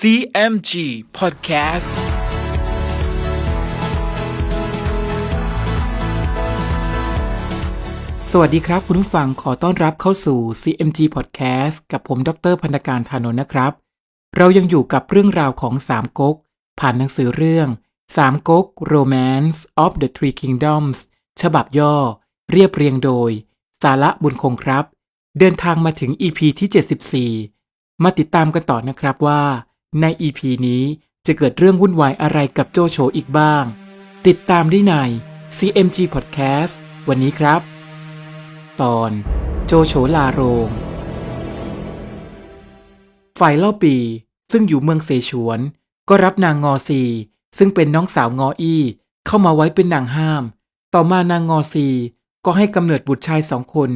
CMG Podcast สวัสดีครับคุณผู้ฟังขอต้อนรับเข้าสู่ CMG Podcast กับผมดรพันธการธานนท์นะครับ เรายังอยู่กับเรื่องราวของสามก๊กผ่านหนังสือเรื่องสามก๊ก Romance of the Three Kingdoms ฉบับย่อ เรียบเรียงโดย สาระบุญคงครับ เดินทางมาถึง EP ที่ 74 มาติดตามกันต่อนะครับว่า ใน EP นี้จะเกิดเรื่องวุ่นวายอะไรกับโจโฉอีกบ้าง ติดตามได้ใน CMG Podcast วันนี้ครับ ตอนโจโฉลาโรง ฝ่ายเล่าปี ซึ่งอยู่เมืองเสฉวน ก็รับนางงอซี ซึ่งเป็นน้องสาวงออี้ เข้ามาไว้เป็นนางห้าม ต่อมานางงอซี ก็ให้กำเนิดบุตรชายสองคน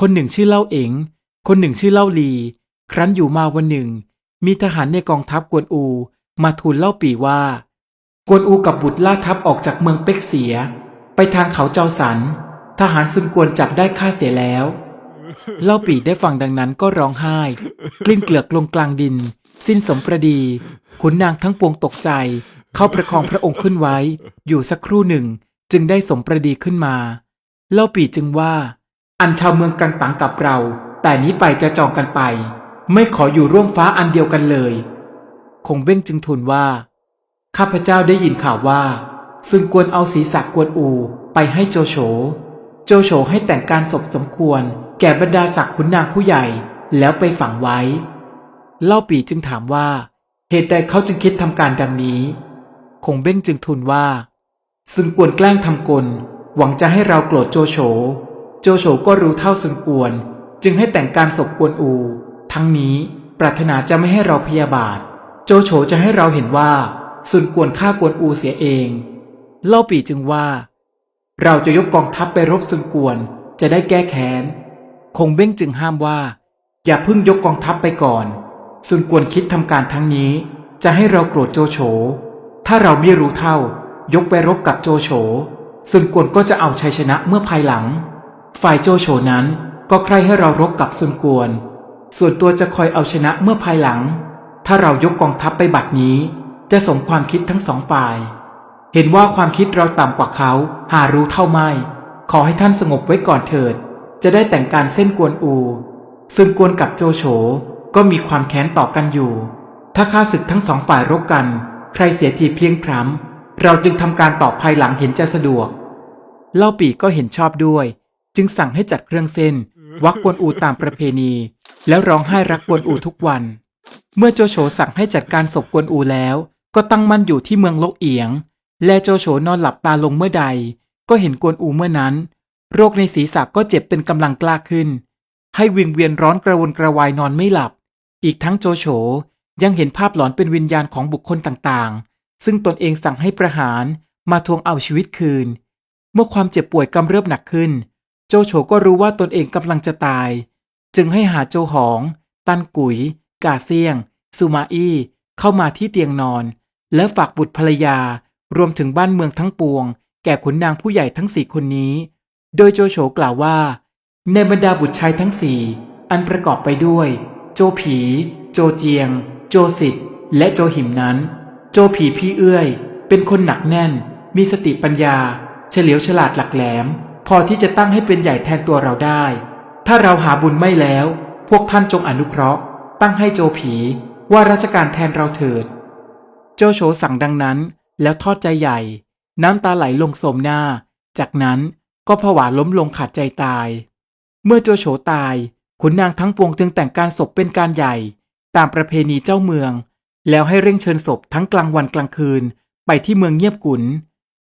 คนหนึ่งชื่อเล่าเอ๋งคนหนึ่งชื่อเล่าลี ครั้นอยู่มาวันหนึ่ง มีทหารในกองทัพกวนอู มาทูลเล่าปีว่า กวนอูกับบุตรล่าทัพออกจากเมืองเป็กเสีย ไปทางเขาเจ้าสัน ทหารซุนกวนจับได้ฆ่าเสียแล้ว เล่าปีได้ฟังดังนั้นก็ร้องไห้ กลิ้นเกลือกลงกลางดิน สิ้นสมประดี ขุนนางทั้งปวงตกใจ เข้าประคองพระองค์ขึ้นไว้ อยู่สักครู่หนึ่ง จึงได้สมประดีขึ้นมา เล่าปีจึงว่า อันชาวเมืองกันตังกับเรา แต่นี้ไปจะจองกันไป ไม่ขออยู่ร่วมฟ้าอันเดียวกันเลย คงเบ้งจึงทูลว่า ข้าพเจ้าได้ยินข่าวว่าซุนกวนเอาศีรษะกวนอูไปให้โจโฉ โจโฉให้แต่งการศพสมควร แก่บรรดาศักดิ์ขุนนางผู้ใหญ่แล้วไปฝังไว้ เล่าปีจึงถามว่า เหตุใดเขาจึงคิดทำการดังนี้ คงเบ้งจึงทูลว่าซุนกวนแกล้งทำกล หวังจะให้เราโกรธโจโฉ โจโฉก็รู้เท่าซุนกวน จึงให้แต่งการศพกวนอู ทั้งนี้ปรารถนาจะไม่ให้เราพยาบาท โจโฉจะให้เราเห็นว่าซุนกวนฆ่ากวนอูเสียเอง เล่าปีจึงว่า เราจะยกกองทัพไปรบซุนกวนจะได้แก้แค้น คงเบ้งจึงห้ามว่า อย่าเพิ่งยกกองทัพไปก่อนซุนกวนคิดทำการทั้งนี้ จะให้เราโกรธโจโฉ ถ้าเราไม่รู้เท่า ยกไปรบกับโจโฉซุนกวนก็จะเอาชัยชนะเมื่อภายหลัง ฝ่ายโจโฉนั้นก็ใคร่ให้เรารบกับซุนกวน ส่วนตัวจะคอยเอาชนะเมื่อภายหลัง ถ้าเรายกกองทัพไปบัดนี้ จะสมความคิดทั้งสองฝ่าย เห็นว่าความคิดเราต่ำกว่าเขาหารู้เท่าไม่ ขอให้ท่านสงบไว้ก่อนเถิด จะได้แต่งการเส้นกวนอู ซึ่งกวนกับโจโฉก็มีความแค้นต่อกันอยู่ ถ้าข้าศึกทั้งสองฝ่ายรบกัน ใครเสียทีเพียงพร้ำเราจึงทำการต่อภายหลังเห็นจะสะดวก เล่าปีก็เห็นชอบด้วย จึงสั่งให้จัดเครื่องเส้น วักกวนอูตามประเพณี แล้วร้องไห้รักกวนอูทุกวัน เมื่อโจโฉสั่งให้จัดการศพกวนอูแล้ว ก็ตั้งมั่นอยู่ที่เมืองลกเอียง และโจโฉนอนหลับตาลงเมื่อใด ก็เห็นกวนอูเมื่อนั้น โรคในศีรษะก็เจ็บเป็นกำลังกล้าขึ้น ให้วิงเวียนร้อนกระวนกระวายนอนไม่หลับ อีกทั้งโจโฉยังเห็นภาพหลอนเป็นวิญญาณของบุคคลต่างๆ ซึ่งตนเองสั่งให้ประหารมาทวงเอาชีวิตคืน เมื่อความเจ็บป่วยกำเริบหนักขึ้น โจโฉก็รู้ว่าตนเองกำลังจะตาย จึงให้หาโจหอง ตันกุย กาเซียงซูมาอี้เข้ามาที่เตียงนอน และฝากบุตรภรรยารวมถึงบ้านเมืองทั้งปวง แก่ขุนนางผู้ใหญ่ทั้งสี่คนนี้ โดยโจโฉกล่าวว่า ในบรรดาบุตรชายทั้งสี่อันประกอบไปด้วย โจผี โจเจียง โจสิทธิ์และโจหิมนั้น โจผีพี่เอื้อย เป็นคนหนักแน่น มีสติปัญญา เฉลียวฉลาดหลักแหลม พอที่จะตั้งให้เป็นใหญ่แทนตัวเราได้ ถ้าเราหาบุญไม่แล้ว พวกท่านจงอนุเคราะห์ ตั้งให้โจผีว่าราชการแทนเราเถิด โจโฉสั่งดังนั้น แล้วทอดใจใหญ่ น้ำตาไหลลงโสมหน้า จากนั้นก็ผวาล้มลงขาดใจตาย เมื่อโจโฉตายขุนนางทั้งปวงจึงแต่งการศพเป็นการใหญ่ ตามประเพณีเจ้าเมือง แล้วให้เร่งเชิญศพทั้งกลางวันกลางคืนไปที่เมืองเงียบกุน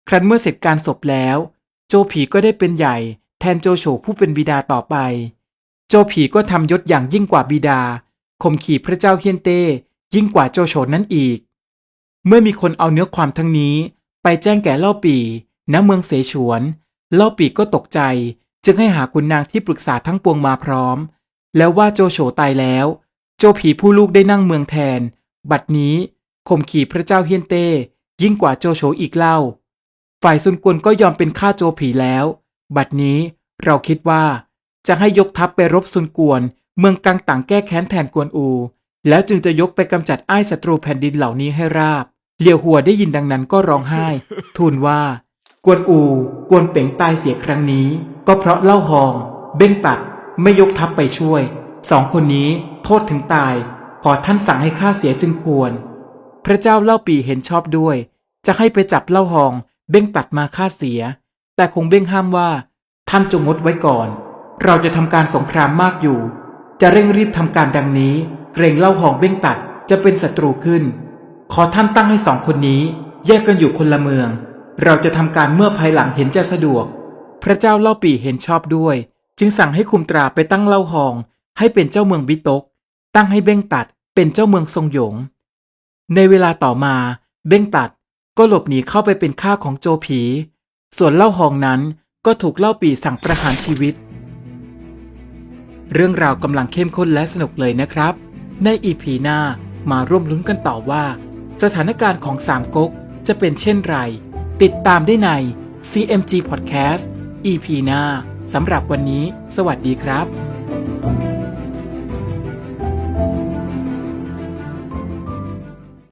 ครั้นเมื่อเสร็จการศพแล้ว โจผีก็ได้เป็นใหญ่ แทนโจโฉผู้เป็นบิดาต่อไป โจผีก็ทำยศอย่างยิ่งกว่าบิดาข่มขี่พระเจ้าเฮียนเต้ยิ่งกว่าโจโฉนั้นอีก เมื่อมีคนเอาเนื้อความทั้งนี้ ไปแจ้งแก่เล่าปีณเมืองเสฉวน เล่าปีก็ตกใจ จึงให้หาคุณนางที่ปรึกษาทั้งปวงมาพร้อม แล้วว่าโจโฉตายแล้ว โจผีผู้ลูกได้นั่งเมืองแทน บัดนี้ข่มขี่พระเจ้าเฮียนเต้ยิ่งกว่าโจโฉอีกเล่า ฝ่ายซุนกวนก็ยอมเป็นข้าโจผีแล้ว บัดนี้เราคิดว่าจะให้ยกทัพไปรบซุนกวน เมืองกังต่างแก้แค้นแทนกวนอู แล้วจึงจะยกไปกำจัดไอ้ศัตรูแผ่นดินเหล่านี้ให้ราบเลียวหัวได้ยินดังนั้นก็ร้องไห้ ทูลว่า กวนอู กวนเป๋งตายเสียครั้งนี้ ก็เพราะเล่าหอง เบ้งตัดไม่ยกทัพไปช่วย สองคนนี้โทษถึงตาย ขอท่านสั่งให้ฆ่าเสียจึงควร พระเจ้าเล่าปีเห็นชอบด้วย จะให้ไปจับเล่าหอง เบ้งตัดมาฆ่าเสีย แต่คงเบ้งห้ามว่า ท่านจงงดไว้ก่อน เราจะทำการสงครามมากอยู่ จะเร่งรีบทำการดังนี้ เกรงเล่าหองเบ้งตัดจะเป็นศัตรูขึ้น ขอท่านตั้งให้สองคนนี้ แยกกันอยู่คนละเมือง เราจะทำการเมื่อภายหลังเห็นจะสะดวก พระเจ้าเล่าปีเห็นชอบด้วย จึงสั่งให้คุมตราไปตั้งเล่าหอง ให้เป็นเจ้าเมืองบิตก ตั้งให้เบ้งตัดเป็นเจ้าเมืองทรงหยง ในเวลาต่อมาเบ้งตัดก็หลบหนีเข้าไปเป็นข้าของโจผี ส่วนเล่าหองนั้นก็ถูกเล่าปีสั่งประหารชีวิต เรื่องราวกำลังเข้มข้นและสนุกเลยนะครับ ในอีพีหน้ามาร่วมลุ้นกันต่อว่า สถานการณ์ของสามก๊กจะเป็นเช่นไร ติดตามได้ใน CMG Podcast EP หน้าสำหรับวันนี้ สวัสดีครับ